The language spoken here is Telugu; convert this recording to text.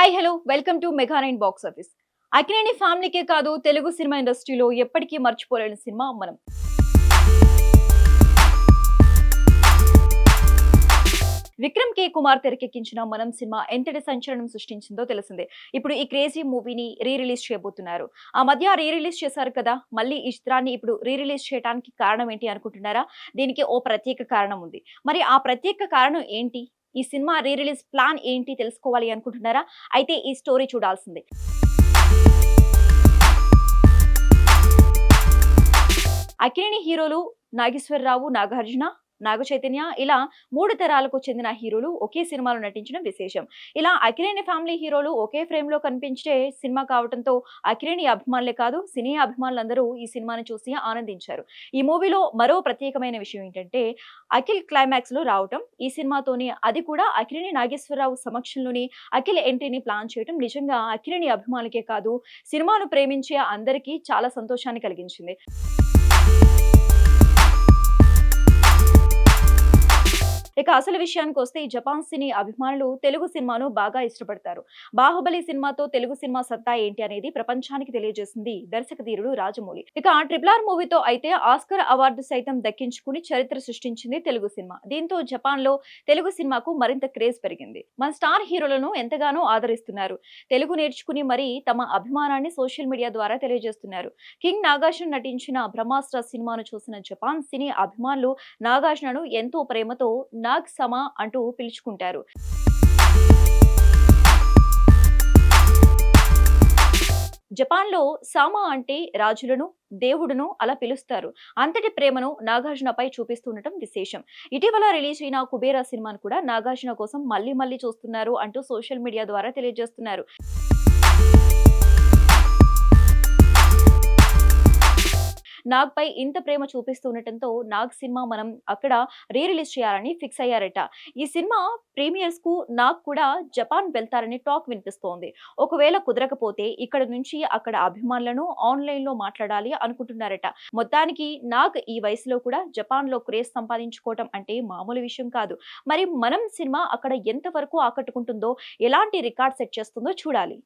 Hi hello welcome to mega nine box office Akkineni ఫ్యామిలీకే కాదు తెలుగు సినిమా ఇండస్ట్రీలో ఎప్పటికీ మర్చిపోలేని సినిమా మనం. విక్రమ్ కే. కుమార్ తెరకెక్కించిన మనం సినిమా ఎంతటి సంచలనం సృష్టించిందో తెలిసిందే. ఇప్పుడు ఈ క్రేజీ మూవీని రీ రిలీజ్ చేయబోతున్నారు. ఆ మధ్య రీ రిలీజ్ చేశారు కదా మళ్ళీ ఈ చిత్రాన్ని ఇప్పుడు రీ రిలీజ్ చేయడానికి కారణం ఏంటి అనుకుంటున్నారా? దీనికి ఓ ప్రత్యేక కారణం ఉంది. మరి ఆ ప్రత్యేక కారణం ఏంటి? ఈ సినిమా రీ రిలీజ్ ప్లాన్ ఏంటి తెలుసుకోవాలి అనుకుంటున్నారా? అయితే ఈ స్టోరీ చూడాల్సిందే. అక్కినేని హీరోలు నాగేశ్వరరావు నాగార్జున నాగ చైతన్య. ఇలా మూడు తరాలకు చెందిన హీరోలు ఒకే సినిమాలో నటించడం విశేషం. ఇలా అఖిలేని ఫ్యామిలీ హీరోలు ఒకే ఫ్రేమ్లో కనిపించే సినిమా కావడంతో అఖిలేని అభిమానులే కాదు సినీ అభిమానులందరూ ఈ సినిమాని చూసి ఆనందించారు. ఈ మూవీలో మరో ప్రత్యేకమైన విషయం ఏంటంటే అఖిల్ క్లైమాక్స్లో రావటం ఈ సినిమాతోనే అది కూడా అఖిలేని నాగేశ్వరరావు సమక్షంలోని అఖిల్ ఎంట్రీని ప్లాన్ చేయడం నిజంగా అఖిలేని అభిమానులకే కాదు సినిమాను ప్రేమించే అందరికీ చాలా సంతోషాన్ని కలిగించింది. ఇక అసలు విషయానికి వస్తే ఈ జపాన్ సినీ అభిమానులు తెలుగు సినిమాను బాగా ఇష్టపడతారు. బాహుబలి సినిమాతో తెలుగు సినిమా సత్తా ఏంటి అనేది ప్రపంచానికి తెలియజేసింది దర్శక ధీరుడు రాజమౌళి. ఇక ట్రిపుల్ ఆర్ మూవీతో అయితే ఆస్కర్ అవార్డు సైతం దక్కించుకుని చరిత్ర సృష్టించింది తెలుగు సినిమా. దీంతో జపాన్లో తెలుగు సినిమాకు మరింత క్రేజ్ పెరిగింది. మన స్టార్ హీరోలను ఎంతగానో ఆదరిస్తున్నారు. తెలుగు నేర్చుకుని మరీ తమ అభిమానాన్ని సోషల్ మీడియా ద్వారా తెలియజేస్తున్నారు. కింగ్ నాగార్జున నటించిన బ్రహ్మాస్త్ర సినిమాను చూసిన జపాన్ సినీ అభిమానులు నాగార్జునను ఎంతో ప్రేమతో నా నాగ్ సమా అంటూ పిలుచుకుంటారు. జపాన్లో సామా అంటే రాజులను దేవుడును అలా పిలుస్తారు. అంతటి ప్రేమను నాగార్జునపై చూపిస్తుండటం విశేషం. ఇటీవల రిలీజ్ అయిన కుబేరా సినిమాను కూడా నాగార్జున కోసం మళ్ళీ మళ్ళీ చూస్తున్నారు అంటూ సోషల్ మీడియా ద్వారా తెలియజేస్తున్నారు. నాగ్ పై ఇంత ప్రేమ చూపిస్తుండటంతో నాగ్ సినిమా మనం అక్కడ రీ రిలీజ్ చేయాలని ఫిక్స్ అయ్యారట. ఈ సినిమా ప్రీమియర్స్కు నాగ్ కూడా జపాన్ వెళ్తారని టాక్ వినిపిస్తోంది. ఒకవేళ కుదరకపోతే ఇక్కడ నుంచి అక్కడ అభిమానులను ఆన్లైన్లో మాట్లాడాలి అనుకుంటున్నారట. మొత్తానికి నాగ్ ఈ వయసులో కూడా జపాన్లో క్రేజ్ సంపాదించుకోవటం అంటే మామూలు విషయం కాదు. మరి మనం సినిమా అక్కడ ఎంత వరకు ఆకట్టుకుంటుందో ఎలాంటి రికార్డ్ సెట్ చేస్తుందో చూడాలి.